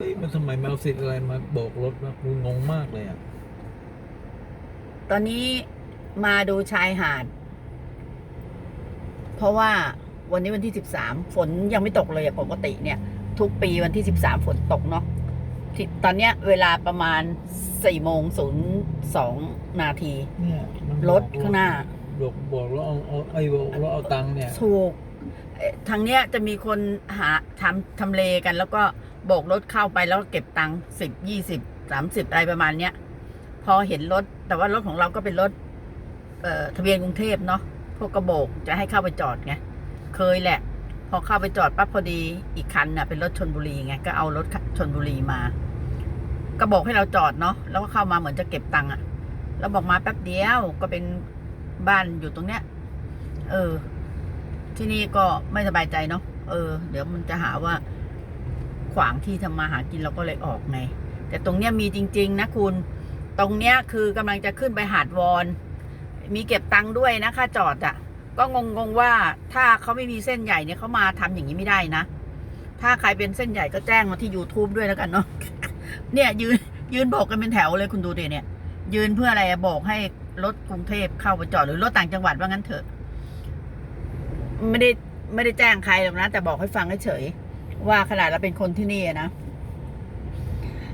เฮ้ยมันทำไมมาเอาสิทธิ์อะไรมาโบกรถวะกูงงมากเลยอะตอนนี้มาดูชายหาด เพราะว่าวันนี้วันที่สิบสามฝนยังไม่ตกเลยอะปกติเนี่ย ทุกปีวันที่สิบสามฝนตกเนาะที่ตอนเนี้ยเวลาประมาณสี่โมงศูนย์สองนาที เนี่ยมันรถข้างหน้า บอกบอกแล้วเอาเอาไอ้บอกแล้วเอาตังค์เนี่ย ถูกเอ่อทางเนี้ยจะมีคนหาทำทำเลกัน แล้วก็ โบกรถเข้าไปแล้วเก็บตังค์สิบยี่สิบสามสิบอะไรประมาณเนี้ย พอเห็นรถ แต่ว่ารถของเราก็เป็นรถ เอ่อทะเบียนกรุงเทพเนาะพวกกระโบกจะให้เข้าไปจอดไงเคยแหละ พอเข้าไปจอดปั๊บพอดีอีกคันน่ะ เป็นรถชนบุรีไงก็เอารถชนบุรีมาก็บอกให้เราจอดเนาะแล้วก็เข้ามาเหมือนจะเก็บตังค์อะแล้วบอกมาแป๊บเดียวก็เป็นบ้านอยู่ตรงเนี้ย เออ ที่นี่ก็ไม่สบายใจเนาะเออ เดี๋ยวมันจะหาว่า ขวางที่ทำมาหากินเราก็เลยออกไง แต่ตรงเนี้ยมีจริง ๆ นะคุณ ตรงเนี้ยคือกำลังจะขึ้นไปหาดวอน มีเก็บตังค์ด้วยนะค่าจอดอะ่ะ ก็งงๆว่าถ้าเขาไม่มีเส้นใหญ่เนี่ยเขามาทำอย่างนี้ไม่ได้นะ ถ้าใครเป็นเส้นใหญ่ก็แจ้งมาที่ YouTube ด้วยแล้วกันเนาะ เนี่ยยืนยืนบอกกันเป็นแถวเลยคุณดูดิเนี่ย ยืนเพื่ออะไรบอกให้รถกรุงเทพเข้าไปจอดหรือรถต่างจังหวัดว่างั้นเถอะ ไม่ได้ไม่ได้แจ้งใครหรอกนะ แต่บอกให้ฟังเฉยๆ ว่าขนาดเราเป็นคนที่นี่อะนะ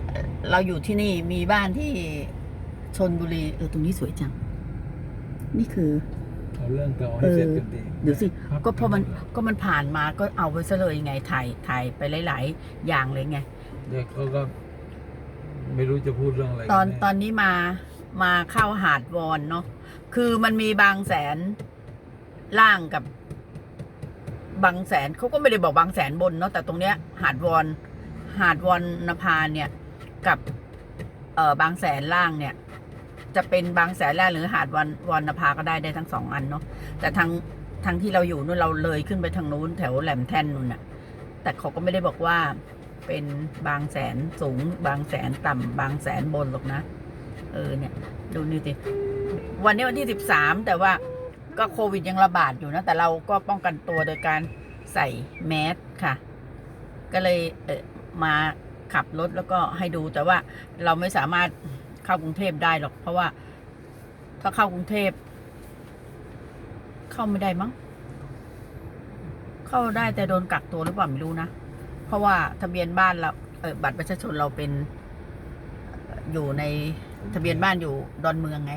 เอ่อเราอยู่ที่นี่มีบ้านที่ชนบุรี เออตรงนี้สวยจัง นี่คือเอาเรื่องเก่าให้เสร็จกันดีเดี๋ยวสิครับก็เพราะมันก็มันผ่านมาก็เอาไว้ซะเลยไงถ่ายถ่ายไปหลาย ๆ อย่างเลยไงเดี๋ยวเขาก็ไม่รู้จะพูดเรื่องอะไรตอนกัแตอนนี้มามาเข้าหาดวอนเนาะคือมันมีบางแสนล่างกับ บางแสนเขาก็ไม่ได้บอกบางแสนบนเนาะแต่ตรงเนี้ย หาดวอนหาดวอนนภาเนี่ย กับเอ่อบางแสนล่างเนี่ย จะเป็นบางแสนล่างหรือหาดวันวอนนภาก็ได้ได้ทั้งสองอันเนาะแต่ทางทางที่เราอยู่นู่นเราเลยขึ้นไปทางนู้นแถวแหลมแท่นนู่นน่ะ แต่เขาก็ไม่ได้บอกว่าเป็นบางแสนสูง บางแสนต่ำบางแสนบนหรอกนะ เออเนี่ย ดูนี่สิวันนี้วันที่สิบสามแต่ว่า ก็โควิดยังระบาดอยู่นะ แต่เราก็ป้องกันตัวโดยการใส่แมสค่ะ ก็เลยเออมาขับรถแล้วก็ให้ดูแต่ว่าเราไม่สามารถเข้ากรุงเทพได้หรอก เพราะว่าถ้าเข้ากรุงเทพ เข้าไม่ได้มั้ง เข้าได้แต่โดนกักตัวหรือเปล่าไม่รู้นะ เพราะว่าทะเบียนบ้านเราเออบัตรประชาชนเราเป็นอยู่ในทะเบียนบ้านอยู่ดอนเมืองไง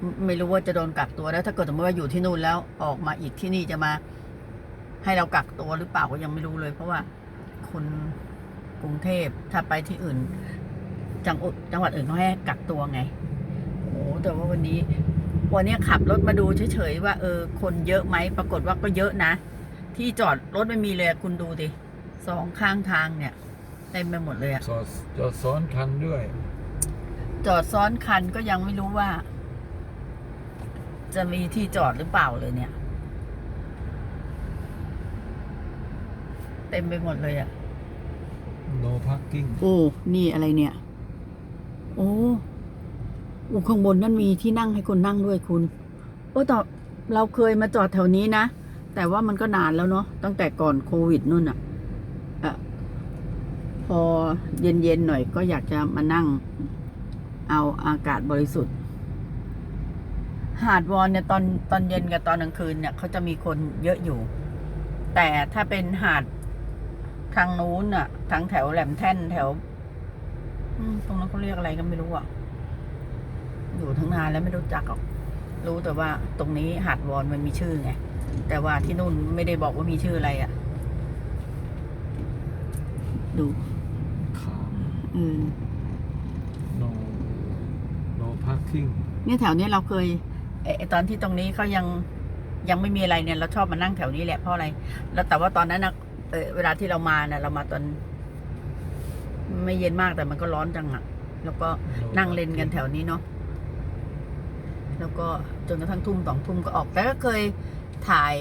ไม่ไม่รู้ว่าจะโดนกักตัวแล้ว ถ้าเกิดสมมติว่าอยู่ที่นู่นแล้วออกมาอีกที่นี่จะมา ให้เรากักตัวหรือเปล่าก็ยังไม่รู้เลย เพราะว่าคนกรุงเทพถ้าไปที่อื่น จังหวัดจังหวัดอื่นเขาให้กักตัวไงโอ้แต่ว่าวันนี้ วันนี้ขับรถมาดูเฉยๆว่าเออ คนเยอะไหมปรากฏว่าก็เยอะนะ ที่จอดรถไม่มีเลยอะคุณดูดิสองข้างทางเนี่ยเต็มไปหมดเลยอะจอดจอดซ้อนคันด้วย จอดซ้อนคันก็ยังไม่รู้ว่า จะมีที่จอดหรือเปล่าเลยเนี่ย เต็มไปหมดเลยอะ no parking โอ้ นี่อะไรเนี่ย โอ้โอ้ข้างบนนั่นมีที่นั่งให้คนนั่งด้วยคุณ โอ้แต่เราเคยมาจอดแถวนี้นะ แต่ว่ามันก็นานแล้วเนาะ ตั้งแต่ก่อนโควิดนู่นอะอะพอเย็นๆหน่อยก็อยากจะมานั่ง เอาอากาศบริสุทธิ์ หาดวอนเนี่ยตอนตอนเย็นกับตอนกลางคืนเนี่ยเขาจะมีคนเยอะอยู่ แต่ถ้าเป็นหาดทางนู้นน่ะ ทางแถวแหลมแท่นแถวอืมตรงนั้นเขาเรียกอะไรก็ไม่รู้อะ อยู่ทั้งนานแล้วไม่รู้จักหรอก รู้แต่ว่าตรงนี้หาดวอนมันมีชื่อไง แต่ว่าที่นู่นไม่ได้บอกว่ามีชื่ออะไรอะ ดูข้ามอืม no no parking เนี่ยแถวเนี้ยเราเคยเออ ตอนที่ตรงนี้เขายังยังไม่มีอะไรเนี่ย เราชอบมานั่งแถวนี้แหละเพราะอะไร แล้วแต่ว่าตอนนั้นนะเออเวลาที่เรามาเนี่ยเรามาตอน ไม่เย็นมากแต่มันก็ร้อนจังอะแล้วก็นั่งเล่นกันแถวนี้เนาะแล้วก็จนกระทั่งทุ่มสองทุ่มก็ออก แต่ก็เคยถ่าย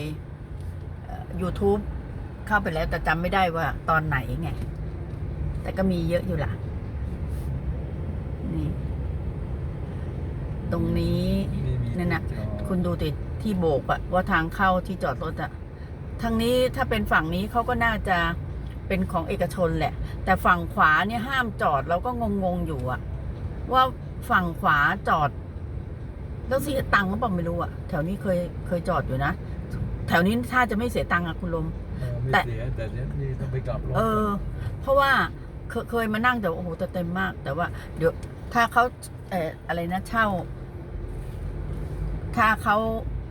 YouTube เข้าไปแล้วแต่จำไม่ได้ว่าตอนไหนไง แต่ก็มีเยอะอยู่ล่ะ นี่ ตรงนี้ นั่นน่ะที่จอดคุณดูติที่โบกอะว่าทางเข้าที่จอดรถอะทางนี้ถ้าเป็นฝั่งนี้เขาก็น่าจะเป็นของเอกชนแหละ แต่ฝั่งขวาเนี่ยห้ามจอดเราก็งงๆอยู่อะว่าฝั่งขวาจอดแล้วเสียตังค์ก็บอกไม่รู้อะแถวนี้เคยเคยจอดอยู่นะแถวนี้ถ้าจะไม่เสียตังค์อะคุณลมเออไม่แต่เสียแต่เนี้ยนี่ต้องไปกลับรถเออ เพราะว่าเคยเคยมานั่งแต่ว่าโอ้โหแต่เต็มมาก แต่ว่า เดี๋ยวถ้าเขาเอ่ออะไรนะเช่า ถ้าเขา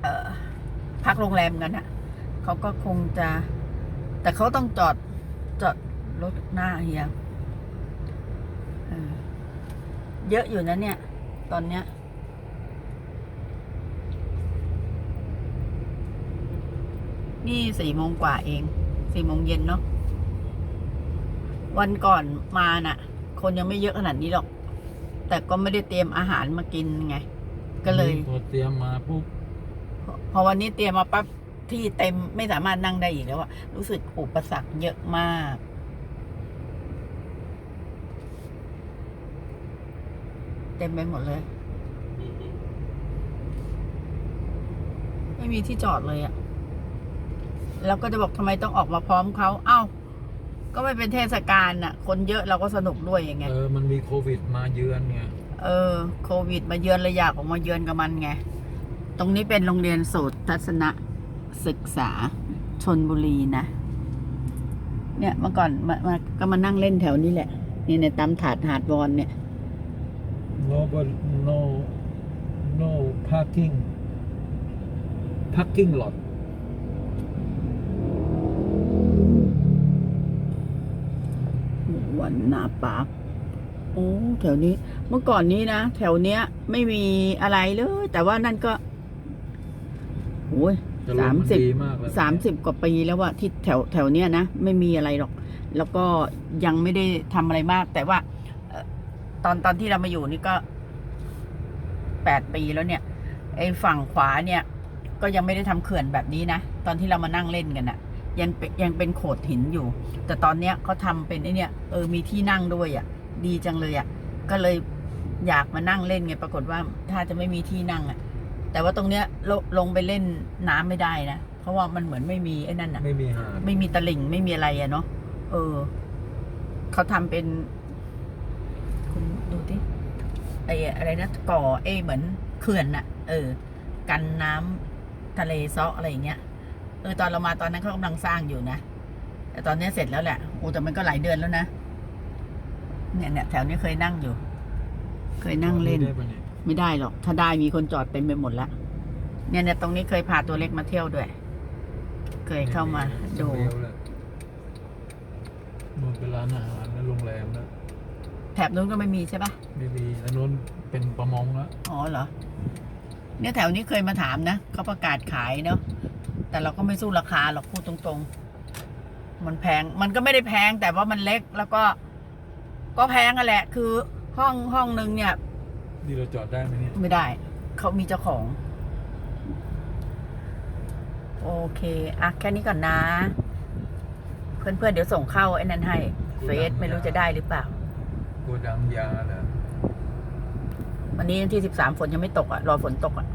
เออพักโรงแรมกันอะเขาก็คงจะ แต่เขาต้องจอดจอดรถหน้าเฮียเยอะอยู่นะเนี่ย ตอนเนี้ยนี่สี่โมงกว่าเองสี่โมงเย็นเนาะวันก่อนมาน่ะ คนยังไม่เยอะขนาดนี้หรอก แต่ก็ไม่ได้เตรียมอาหารมากินไง ก็เลย พอเตรียมมาปุ๊บพอวันนี้เตรียมมาปั๊บที่เต็มไม่สามารถนั่งได้อีกแล้วอะรู้สึกอุปสรรคเยอะมาก เต็มไปหมดเลย ไม่มีที่จอดเลยอะแล้วก็จะบอกทำไมต้องออกมาพร้อมเขาเอ้า ก็ไม่เป็นเทศกาลน่ะ คนเยอะเราก็สนุกด้วยยังไงเออมันมีโควิดมาเยือนไง เออ โควิด มาเยือนเลยอยากออกมาเยือนกับมันไง ตรงนี้เป็นโรงเรียนโสตทัศนศึกษาชนบุรีนะ เนี่ยเมื่อก่อนมามาก็มานั่งเล่นแถวนี้แหละ นี่ในตามถาดหาดวอนเนี่ย no but no no parking parking lot วันนาปาร์ค โอ้แถวนี้ เมื่อก่อนนี้นะ แถวเนี้ย ไม่มีอะไรเลย แต่ว่านั่นก็โอ้ยจะลงสามมันสิบดีมากแล้วสามสิบกว่าปีแล้วว่าที่แถวแถวเนี้ยนะไม่มีอะไรหรอก แล้วก็ยังไม่ได้ทำอะไรมาก แต่ว่าเอ่อตอนตอนที่เรามาอยู่นี่ก็แปดปีแล้วเนี่ยไอ้ฝั่งขวาเนี่ย ก็ยังไม่ได้ทำเขื่อนแบบนี้นะตอนที่เรามานั่งเล่นกันอะยังเป็นยังเป็นโขดหินอยู่ แต่ตอนเนี้ยเขาทำเป็นไอ้เนี่ยเออมีที่นั่งด้วยอะ ดีจังเลยอะก็เลยอยากมานั่งเล่นไง ปรากฏว่าถ้าจะไม่มีที่นั่งอะแต่ว่าตรงเนี้ยลงลงไปเล่นน้ำไม่ได้นะ เพราะว่ามันเหมือนไม่มีไอ้นั่นอะไม่มีหาดไม่มีตลิ่งไม่มีอะไรอะเนาะ เออ เขาทำเป็น คุณดูที่ไอ้อะไรนะ ก่อไอ้เหมือนเขื่อนน่ะ เออ กันน้ำทะเลซาะอะไรอย่างเงี้ย เออตอนเรามาตอนนั้นเขากำลังสร้างอยู่นะ แต่ตอนนี้เสร็จแล้วแหละ โอ้แต่มันก็หลายเดือนแล้วนะ เนี่ยเนี่ยแถวนี้เคยนั่งอยู่ เคยนั่งเล่นได้ปะเนี่ยไม่ได้หรอก ถ้าได้มีคนจอดเต็มไปหมดแล้วเนี่ยเนี่ยตรงนี้เคยพาตัวเล็กมาเที่ยวด้วย เคยเข้ามาดูเดียวแหละมันเป็นร้านอาหารและโรงแรมแล้วแถบนู้นก็ไม่มีใช่ปะไม่มีอันนู้นเป็นประมงแล้วอ๋อเหรอ เนี่ยแถวนี้เคยมาถามนะเขาประกาศขายเนาะแต่เราก็ไม่สู้ราคาหรอกพูดตรงๆ มันแพง มันก็ไม่ได้แพงแต่ว่ามันเล็กแล้วก็ ก็แพงอะแหละ คือห้องห้องหนึ่งเนี่ย นี่เราจอดได้ไหมเนี่ย ไม่ได้ เขามีเจ้าของ โอเคอะแค่นี้ก่อนนะ เพื่อนๆเดี๋ยวส่งเข้าไอ้นั้นให้เฟซไม่รู้จะได้หรือเปล่าโกดังยาเหรอวันนี้ที่สิบสามฝนยังไม่ตกอะ รอฝนตกอะ